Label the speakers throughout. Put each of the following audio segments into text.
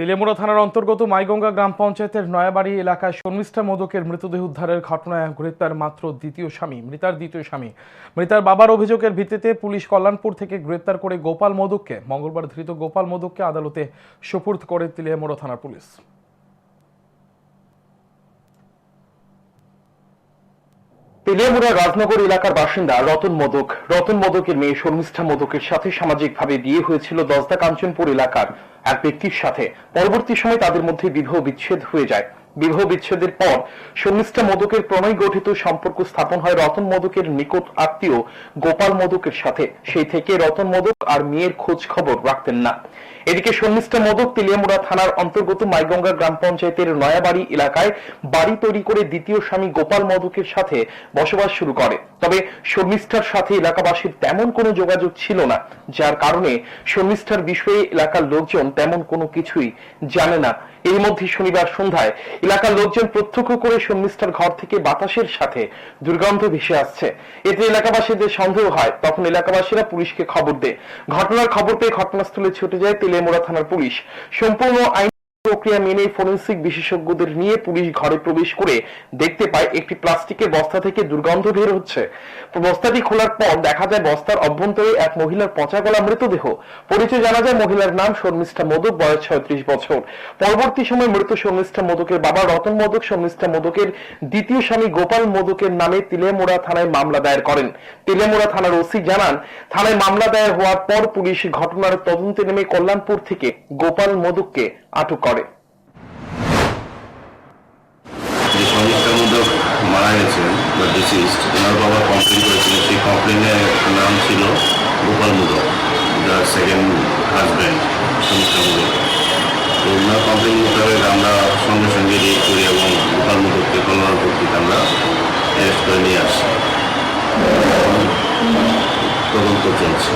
Speaker 1: তেলেমুড়া থানার অন্তর্গত মাইগঙ্গা গ্রাম পঞ্চায়েতের নয়াবাড়ি এলাকায় শর্মিষ্ঠা মোদকের মৃতদেহ উদ্ধারের ঘটনায় গ্রেপ্তার মাত্র দ্বিতীয় স্বামী, মৃতার দ্বিতীয় স্বামী। মৃতার বাবার অভিযোগের ভিত্তিতে পুলিশ কল্যাণপুর থেকে গ্রেপ্তার করে গোপাল মোদককে, মঙ্গলবার ধৃত গোপাল মোদককে আদালতে সোপর্দ করে তেলিয়ামুড়া থানার পুলিশ।
Speaker 2: তেলিয়ামুড়া রাজনগর এলাকার বাসিন্দা রতন মোদক। রতন মোদকের মেয়ে শর্মিষ্ঠা মোদকের সাথে সামাজিকভাবে বিয়ে হয়েছিল দশদা কাঞ্চনপুর এলাকার এক ব্যক্তির সাথে। পরবর্তী সময় তাদের মধ্যে বিবাহ বিচ্ছেদ হয়ে যায়। বিবাহ বিচ্ছেদের পর শর্মিষ্ঠা মোদকের প্রণয় গঠিত সম্পর্ক স্থাপন হয় রতন মোদকের নিকট আত্মীয় গোপাল মোদকের সাথে। সেই থেকে রতন মোদক আর মেয়ের খোঁজ খবর রাখতেন না। এদিকে শর্মিষ্ঠা মোদক তেলিয়ামুড়া থানার অন্তর্গত মাইগঙ্গা গ্রাম পঞ্চায়েতের নয়াবাড়ি এলাকায় বাড়ি তৈরি করে দ্বিতীয় স্বামী গোপাল মোদকের সাথে বসবাস শুরু করে। তবে শর্মিষ্ঠার সাথে এলাকাবাসীর তেমন কোনো যোগাযোগ ছিল না, যার কারণে শর্মিষ্ঠার বিষয়ে এলাকার লোকজন তেমন কোনো কিছুই জানে না। এর মধ্যে শনিবার সন্ধ্যায় এলাকার লোকজন প্রত্যক্ষ করে শর্মিষ্ঠার ঘর থেকে বাতাসের সাথে দুর্গন্ধ ভেসে আসছে। এতে এলাকাবাসীদের সন্দেহ হয়। তখন এলাকাবাসীরা পুলিশকে খবর দেয়। ঘটনার খবর পেয়ে ঘটনাস্থলে ছুটে যায় তেলেমোড়া থানার পুলিশ। সম্পূর্ণ আইন প্রক্রিয়া মেনে ফরেন্সিক বিশেষজ্ঞদের নিয়ে পুলিশ ঘরে প্রবেশ করে দেখতে পায় একটি প্লাস্টিকের বস্তা থেকে দুর্গন্ধ বের হচ্ছে। বস্তাটি খোলার পর দেখা যায় বস্তার অভ্যন্তরে এক মহিলার পচা গলা মৃতদেহ। পরিচয় জানা যায় মহিলার নাম শর্মিষ্ঠা মোদক, বয়স ছয়ত্রিশ বছর। পরবর্তী সময় মৃত শর্মিষ্ঠা মোদকের বাবা রতন মোদক, শর্মিষ্ঠা মোদকের দ্বিতীয় স্বামী গোপাল মোদকের নামে তিলেমোড়া থানায় মামলা দায়ের করেন। তিলেমোড়া থানার ওসি জানান, থানায় মামলা দায়ের হওয়ার পর পুলিশ ঘটনার তদন্তে নেমে কল্যাণপুর থেকে গোপাল মোদককে আটক করে।
Speaker 3: মারা গেছেন বা ডিসিস্ট ওনার বাবা কমপ্লেন করেছিলেন সেই কমপ্লেনে নাম ছিল গোপাল মোদক যার সেকেন্ড হাজব্যান্ড সঞ্জিতা মোদক। তো ওনার কমপ্লেন মোতাবেক আমরা সঙ্গে সঙ্গে রেড করি এবং গোপাল মোদককে কল্যাণ কর্তৃক আমরা অ্যারেস্ট করে নিয়ে আসি। তদন্ত চলছে।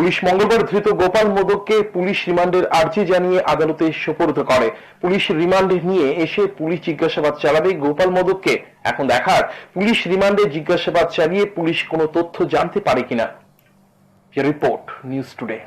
Speaker 2: পুলিশ মঙ্গলবার ধৃত গোপাল মোদককে পুলিশ রিমান্ডের আর্জি জানিয়ে আদালতে সোপর্দ করে। পুলিশ রিমান্ডে নিয়ে এসে পুলিশ জিজ্ঞাসাবাদ চালাবে গোপাল মোদককে। এখন দেখার, পুলিশ রিমান্ডে জিজ্ঞাসাবাদ চালিয়ে পুলিশ কোনো তথ্য জানতে পারে কিনা? Report, news today.